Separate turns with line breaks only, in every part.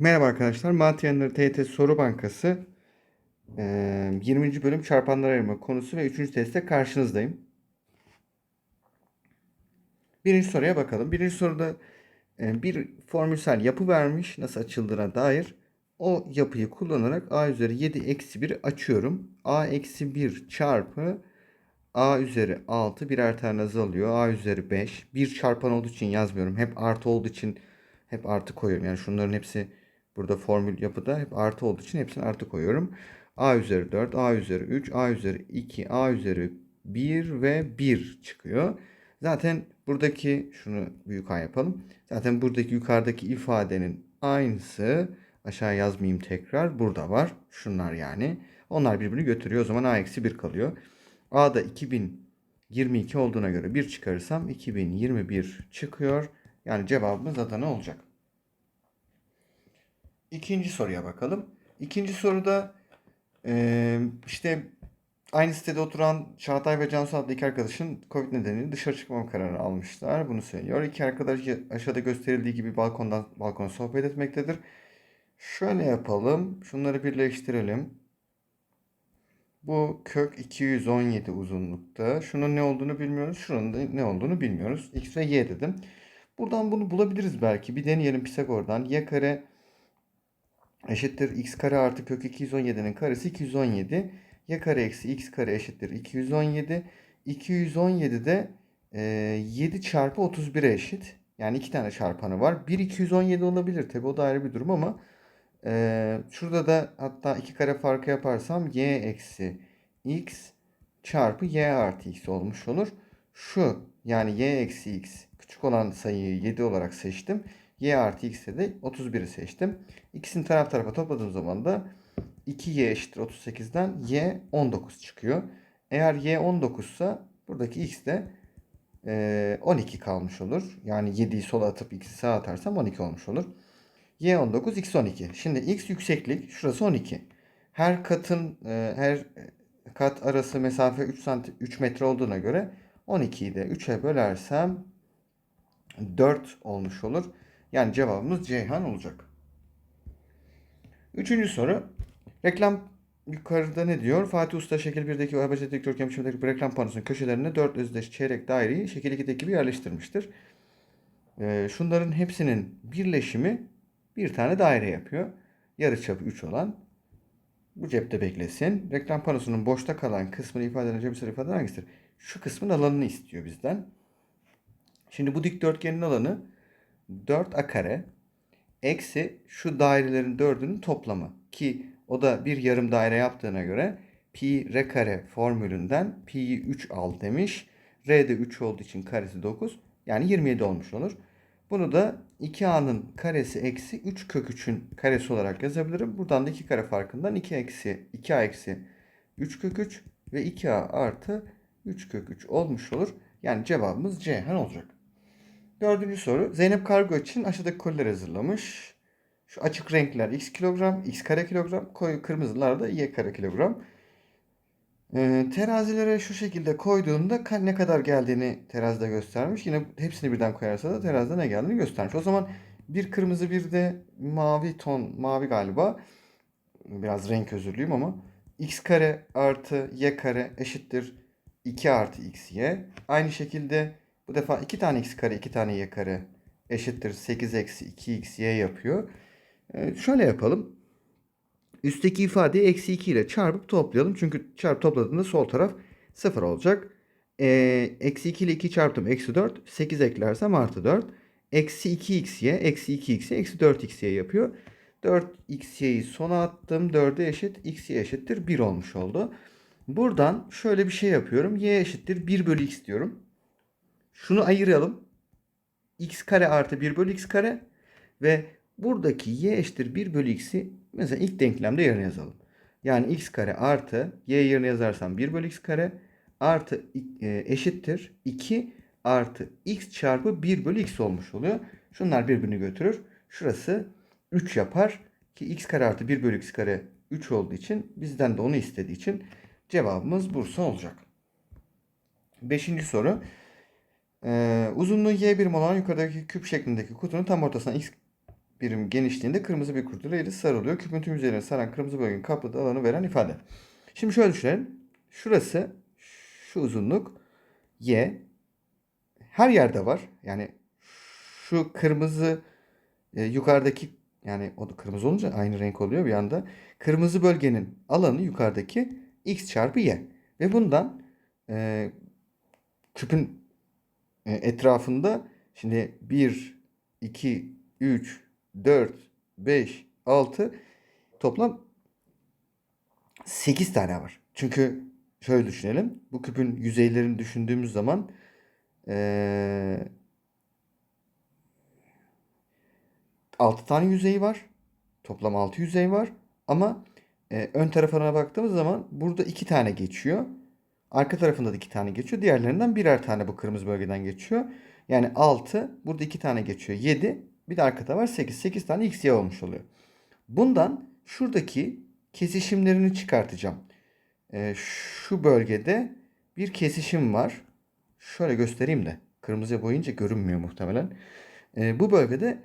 Merhaba arkadaşlar. Matriyanları TYT Soru Bankası eee, 20. bölüm çarpanlar ayırma konusu ve 3. testte karşınızdayım. Birinci soruya bakalım. Birinci soruda bir formülsel yapı vermiş nasıl açıldığına dair. O yapıyı kullanarak a üzeri 7 eksi 1'i açıyorum. a eksi 1 çarpı a üzeri 6 birer tane azalıyor. a üzeri 5. Bir çarpan olduğu için yazmıyorum. Hep artı olduğu için hep artı koyuyorum. Yani şunların hepsi burada formül yapıda hep artı olduğu için hepsini artı koyuyorum. a üzeri 4, a üzeri 3, a üzeri 2, a üzeri 1 ve 1 çıkıyor. Zaten buradaki şunu büyük A yapalım. Zaten buradaki yukarıdaki ifadenin aynısı aşağı yazmayayım tekrar. Burada var. Şunlar yani. Onlar birbirini götürüyor. O zaman a eksi 1 kalıyor. a da 2022 olduğuna göre 1 çıkarırsam 2021 çıkıyor. Yani cevabımız Adana olacak. İkinci soruya bakalım. İkinci soruda eee, işte aynı sitede oturan Çağatay ve Cansu adlı iki arkadaşın Covid nedeniyle dışarı çıkmama kararı almışlar. Bunu söylüyor. İki arkadaş aşağıda gösterildiği gibi balkondan balkona sohbet etmektedir. Şöyle yapalım. Şunları birleştirelim. Bu kök 217 uzunlukta. Şunun ne olduğunu bilmiyoruz. Şunun ne olduğunu bilmiyoruz. X ve Y dedim. Buradan bunu bulabiliriz belki. Bir deneyelim Pisagor'dan. Y kare eşittir x kare artı kök 217'nin karesi 217. Y kare eksi x kare eşittir 217. 217 de e, 7 çarpı 31'e eşit. Yani iki tane çarpanı var. 1 217 olabilir tabi o da ayrı bir durum ama e, şurada da hatta iki kare farkı yaparsam y eksi x çarpı y artı x olmuş olur. Şu yani y eksi x küçük olan sayıyı 7 olarak seçtim. Y artı x'e de 31'i seçtim. İkisini taraf tarafa topladığım zaman da 2y eşittir 38'den y 19 çıkıyor. Eğer y 19 ise buradaki x de eee, 12 kalmış olur. Yani 7'yi sola atıp x'i sağa atarsam 12 olmuş olur. y 19, x 12. Şimdi x yükseklik, şurası 12. Her katın, e, her kat arası mesafe 3 santim, 3 metre olduğuna göre 12'yi de 3'e bölersem 4 olmuş olur. Yani cevabımız Ceyhan olacak. Üçüncü soru. Reklam yukarıda ne diyor? Fatih Usta şekil 1'deki o ABC dikdörtgen biçimindeki reklam panosunun köşelerine 4 özdeş çeyrek daireyi şekil 2'deki gibi yerleştirmiştir. Ee, şunların hepsinin birleşimi bir tane daire yapıyor. Yarıçapı 3 olan. Bu cepte beklesin. Reklam panosunun boşta kalan kısmını ifade eden cebisel ifade hangisidir? Şu kısmın alanını istiyor bizden. Şimdi bu dikdörtgenin alanı 4a kare eksi şu dairelerin dördünün toplamı ki o da bir yarım daire yaptığına göre pi r kare formülünden pi'yi 3 al demiş. R de 3 olduğu için karesi 9 yani 27 olmuş olur. Bunu da 2a'nın karesi eksi 3 kök 3'ün karesi olarak yazabilirim. Buradan da 2 kare farkından 2 eksi 2a eksi 3 kök 3 ve 2a artı 3 kök 3 olmuş olur. Yani cevabımız Ceyhan olacak. Dördüncü soru. Zeynep kargo için aşağıdaki koliler hazırlamış. Şu açık renkler x kilogram, x kare kilogram, koyu kırmızılar da y kare kilogram. Ee, terazilere şu şekilde koyduğunda ne kadar geldiğini terazide göstermiş. Yine hepsini birden koyarsa da terazide ne geldiğini göstermiş. O zaman bir kırmızı bir de mavi ton, mavi galiba. Biraz renk özürlüyüm ama. x kare artı y kare eşittir 2 artı x y. Aynı şekilde bu defa 2 tane x kare 2 tane y kare eşittir 8 eksi 2 y yapıyor. Ee, şöyle yapalım. Üstteki ifadeyi eksi 2 ile çarpıp toplayalım. Çünkü çarp topladığında sol taraf 0 olacak. Ee, eksi 2 ile 2 çarptım. Eksi 4. 8 eklersem artı 4. Eksi 2xy. Eksi 2xy. Eksi 4xy yapıyor. 4xy'yi sona attım. 4'e eşit. xy eşittir 1 olmuş oldu. Buradan şöyle bir şey yapıyorum. y eşittir 1 bölü x diyorum. Şunu ayıralım. x kare artı 1 bölü x kare ve buradaki y eşittir 1 bölü x'i mesela ilk denklemde yerine yazalım. Yani x kare artı y yerine yazarsam 1 bölü x kare artı e, eşittir 2 artı x çarpı 1 bölü x olmuş oluyor. Şunlar birbirini götürür. Şurası 3 yapar ki x kare artı 1 bölü x kare 3 olduğu için bizden de onu istediği için cevabımız Bursa olacak. Beşinci soru. Ee, uzunluğu y birim olan yukarıdaki küp şeklindeki kutunun tam ortasına x birim genişliğinde kırmızı bir kurdele ile sarılıyor. Küpün tüm üzerine saran kırmızı bölgenin kapladığı alanı veren ifade. Şimdi şöyle düşünelim. Şurası şu uzunluk y. Her yerde var. Yani şu kırmızı e, yukarıdaki yani o da kırmızı olunca aynı renk oluyor bir anda. Kırmızı bölgenin alanı yukarıdaki x çarpı y. Ve bundan e, küpün etrafında şimdi 1, 2, 3, 4, 5, 6 toplam 8 tane var. Çünkü şöyle düşünelim. Bu küpün yüzeylerini düşündüğümüz zaman eee 6 tane yüzeyi var. Toplam 6 yüzey var. Ama e, ön tarafına baktığımız zaman burada 2 tane geçiyor. Arka tarafında da 2 tane geçiyor. Diğerlerinden birer tane bu kırmızı bölgeden geçiyor. Yani 6, burada 2 tane geçiyor. 7, bir de arkada var 8. 8 tane x, y olmuş oluyor. Bundan şuradaki kesişimlerini çıkartacağım. E, şu bölgede bir kesişim var. Şöyle göstereyim de. Kırmızıya boyayınca görünmüyor muhtemelen. E, bu bölgede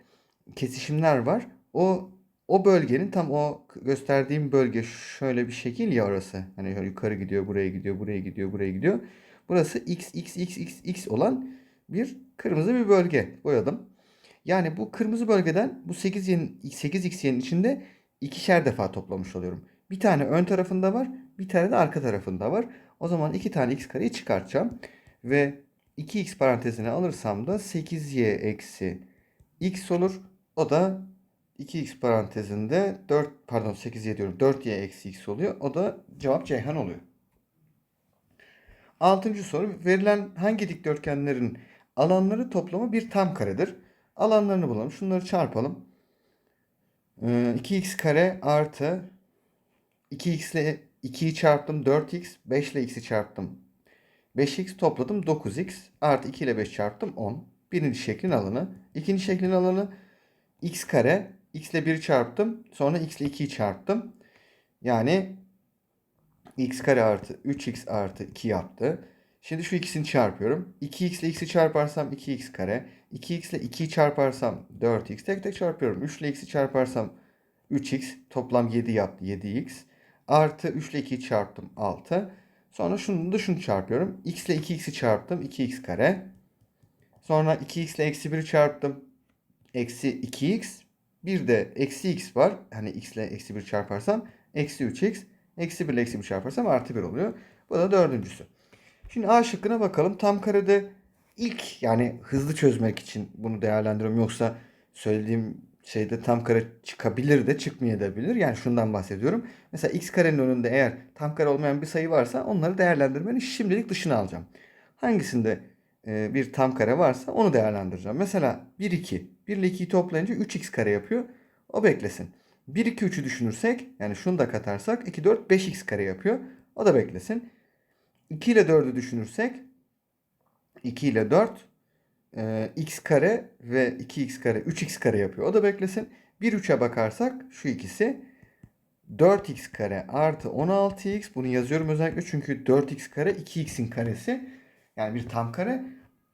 kesişimler var. O o bölgenin tam o gösterdiğim bölge şöyle bir şekil ya orası. Hani yukarı gidiyor, buraya gidiyor, buraya gidiyor, buraya gidiyor. Burası x x x x x olan bir kırmızı bir bölge boyadım. Yani bu kırmızı bölgeden bu 8 y'nin 8 y'nin içinde ikişer defa toplamış oluyorum. Bir tane ön tarafında var, bir tane de arka tarafında var. O zaman iki tane x kareyi çıkartacağım. Ve 2x parantezine alırsam da 8y eksi x olur. O da 2x parantezinde 4 pardon 8y diyorum 4y eksi x oluyor. O da cevap Ceyhan oluyor. Altıncı soru verilen hangi dikdörtgenlerin alanları toplamı bir tam karedir? Alanlarını bulalım. Şunları çarpalım. Ee, 2x kare artı 2x ile 2'yi çarptım 4x 5 ile x'i çarptım 5x topladım 9x artı 2 ile 5 çarptım 10. Birinci şeklin alanı. İkinci şeklin alanı x kare. X ile 1'i çarptım. Sonra x ile 2'yi çarptım. Yani x kare artı 3x artı 2 yaptı. Şimdi şu ikisini çarpıyorum. 2x ile x'i çarparsam 2x kare. 2x ile 2'yi çarparsam 4x. Tek tek çarpıyorum. 3 ile x'i çarparsam 3x. Toplam 7 yaptı. 7x. Artı 3 ile 2'yi çarptım 6. Sonra şunu da şunu çarpıyorum. x ile 2x'i çarptım. 2x kare. Sonra 2x ile eksi 1'i çarptım. Eksi 2x. Bir de eksi x var. Hani x ile eksi 1 çarparsam eksi 3x. Eksi 1 ile eksi 1 çarparsam artı 1 oluyor. Bu da dördüncüsü. Şimdi A şıkkına bakalım. Tam karede ilk yani hızlı çözmek için bunu değerlendiriyorum. Yoksa söylediğim şeyde tam kare çıkabilir de çıkmayabilir. Yani şundan bahsediyorum. Mesela x karenin önünde eğer tam kare olmayan bir sayı varsa onları değerlendirmenin şimdilik dışına alacağım. Hangisinde e, bir tam kare varsa onu değerlendireceğim. Mesela 1 2. 1 ile 2'yi toplayınca 3x kare yapıyor. O beklesin. 1 2 3'ü düşünürsek yani şunu da katarsak 2 4 5x kare yapıyor. O da beklesin. 2 ile 4'ü düşünürsek 2 ile 4 e, x kare ve 2x kare 3x kare yapıyor. O da beklesin. 1 3'e bakarsak şu ikisi 4x kare artı 16x bunu yazıyorum özellikle çünkü 4x kare 2x'in karesi yani bir tam kare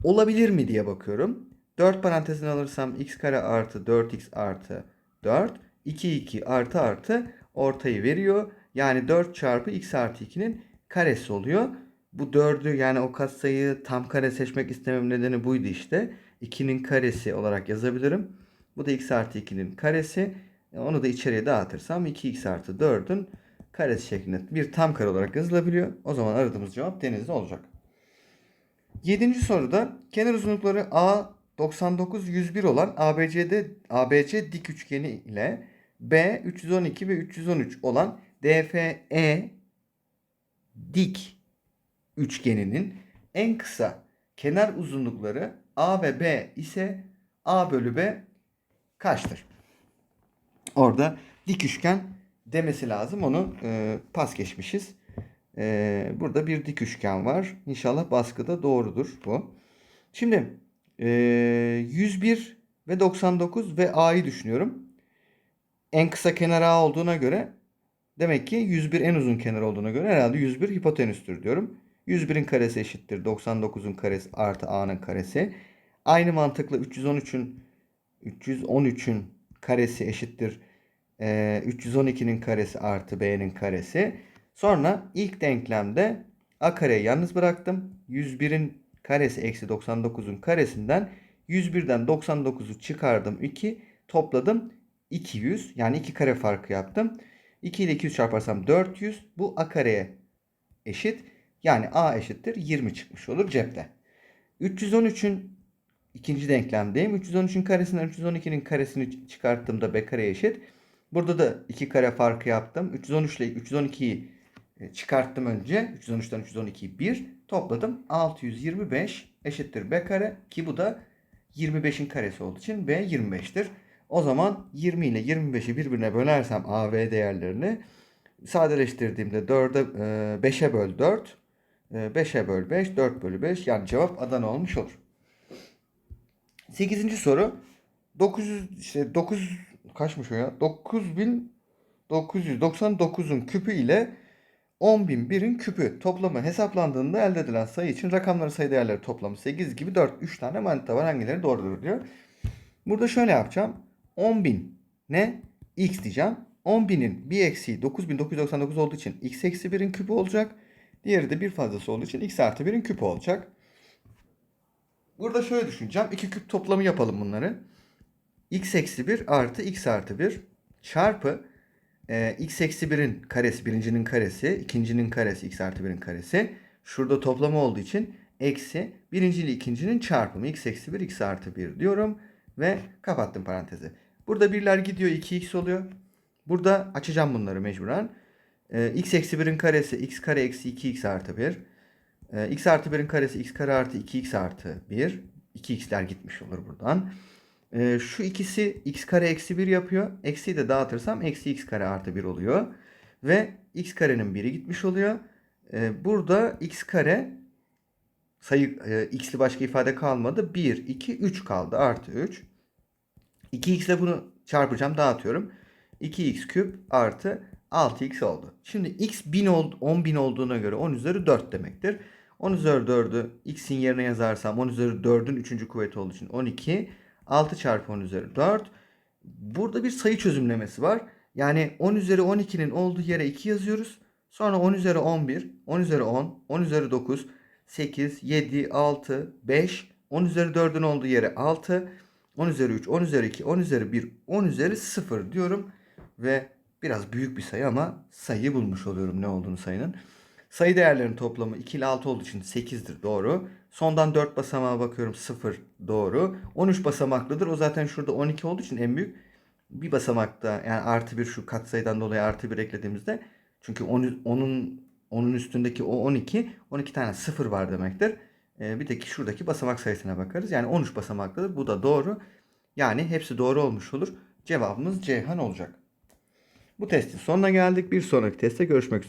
olabilir mi diye bakıyorum. 4 parantezini alırsam x kare artı 4x artı 4 2 2 artı artı ortayı veriyor. Yani 4 çarpı x artı 2'nin karesi oluyor. Bu 4'ü yani o katsayıyı tam kare seçmek istemem nedeni buydu işte. 2'nin karesi olarak yazabilirim. Bu da x artı 2'nin karesi. Onu da içeriye dağıtırsam 2x artı 4'ün karesi şeklinde bir tam kare olarak yazılabiliyor. O zaman aradığımız cevap denizli olacak. Yedinci soruda kenar uzunlukları A 99 101 olan ABC'de ABC dik üçgeni ile B 312 ve 313 olan DFE dik üçgeninin en kısa kenar uzunlukları A ve B ise A bölü B kaçtır? Orada dik üçgen demesi lazım. Onu e, pas geçmişiz. E, burada bir dik üçgen var. İnşallah baskıda doğrudur bu. Şimdi 101 ve 99 ve A'yı düşünüyorum. En kısa kenar A olduğuna göre demek ki 101 en uzun kenar olduğuna göre herhalde 101 hipotenüstür diyorum. 101'in karesi eşittir 99'un karesi artı A'nın karesi. Aynı mantıkla 313'ün 313'ün karesi eşittir e, 312'nin karesi artı b'nin karesi. Sonra ilk denklemde a kareyi yalnız bıraktım. 101'in karesi eksi 99'un karesinden 101'den 99'u çıkardım 2 topladım 200 yani 2 kare farkı yaptım. 2 ile 200 çarparsam 400 bu a kareye eşit. Yani a eşittir 20 çıkmış olur cepte. 313'ün ikinci denklemdeyim. 313'ün karesinden 312'nin karesini çıkarttığımda b kare eşit. Burada da 2 kare farkı yaptım. 313 ile 312'yi e, çıkarttım önce. 313'ten 312'yi 1 topladım. 625 eşittir b kare ki bu da 25'in karesi olduğu için b 25'tir. O zaman 20 ile 25'i birbirine bölersem a v değerlerini sadeleştirdiğimde 4'e 5'e böl 4 5'e böl 5 4 bölü 5 yani cevap Adana olmuş olur. 8. soru 900 işte 9 kaçmış o ya? 9999'un küpü ile 10.001'in küpü toplamı hesaplandığında elde edilen sayı için rakamların sayı değerleri toplamı 8 gibi 4 3 tane manita var hangileri doğrudur diyor. Burada şöyle yapacağım. 10.000 ne? X diyeceğim. 10.000'in bir eksiği 9999 olduğu için x eksi 1'in küpü olacak. Diğeri de bir fazlası olduğu için x artı 1'in küpü olacak. Burada şöyle düşüneceğim. İki küp toplamı yapalım bunları. x eksi 1 artı x artı 1 çarpı e, x eksi 1'in karesi, birincinin karesi, ikincinin karesi, x artı 1'in karesi. Şurada toplama olduğu için eksi birinci ile ikincinin çarpımı x eksi 1, x artı 1 diyorum. Ve kapattım parantezi. Burada birler gidiyor 2x oluyor. Burada açacağım bunları mecburen. E, x eksi 1'in karesi x kare eksi 2x artı 1. E, x artı 1'in karesi x kare artı 2x artı 1. 2x'ler gitmiş olur buradan. E, şu ikisi x kare eksi 1 yapıyor. Eksiyi de dağıtırsam eksi x kare artı 1 oluyor. Ve x karenin biri gitmiş oluyor. E, burada x kare sayı e, x'li başka ifade kalmadı. 1, 2, 3 kaldı. Artı 3. 2x ile bunu çarpacağım dağıtıyorum. 2x küp artı 6x oldu. Şimdi x 1000 oldu, 10.000 olduğuna göre 10 üzeri 4 demektir. 10 üzeri 4'ü x'in yerine yazarsam 10 üzeri 4'ün 3. kuvveti olduğu için 12. 6 çarpı 10 üzeri 4. Burada bir sayı çözümlemesi var. Yani 10 üzeri 12'nin olduğu yere 2 yazıyoruz. Sonra 10 üzeri 11, 10 üzeri 10, 10 üzeri 9, 8, 7, 6, 5, 10 üzeri 4'ün olduğu yere 6, 10 üzeri 3, 10 üzeri 2, 10 üzeri 1, 10 üzeri 0 diyorum. Ve biraz büyük bir sayı ama sayıyı bulmuş oluyorum ne olduğunu sayının. Sayı değerlerinin toplamı 2 ile 6 olduğu için 8'dir doğru. Sondan 4 basamağa bakıyorum 0 doğru. 13 basamaklıdır. O zaten şurada 12 olduğu için en büyük bir basamakta yani artı 1 şu katsayıdan dolayı artı 1 eklediğimizde çünkü onun, onun, onun üstündeki o 12 12 tane 0 var demektir. Ee, bir de ki şuradaki basamak sayısına bakarız. Yani 13 basamaklıdır. Bu da doğru. Yani hepsi doğru olmuş olur. Cevabımız Ceyhan olacak. Bu testin sonuna geldik. Bir sonraki testte görüşmek üzere.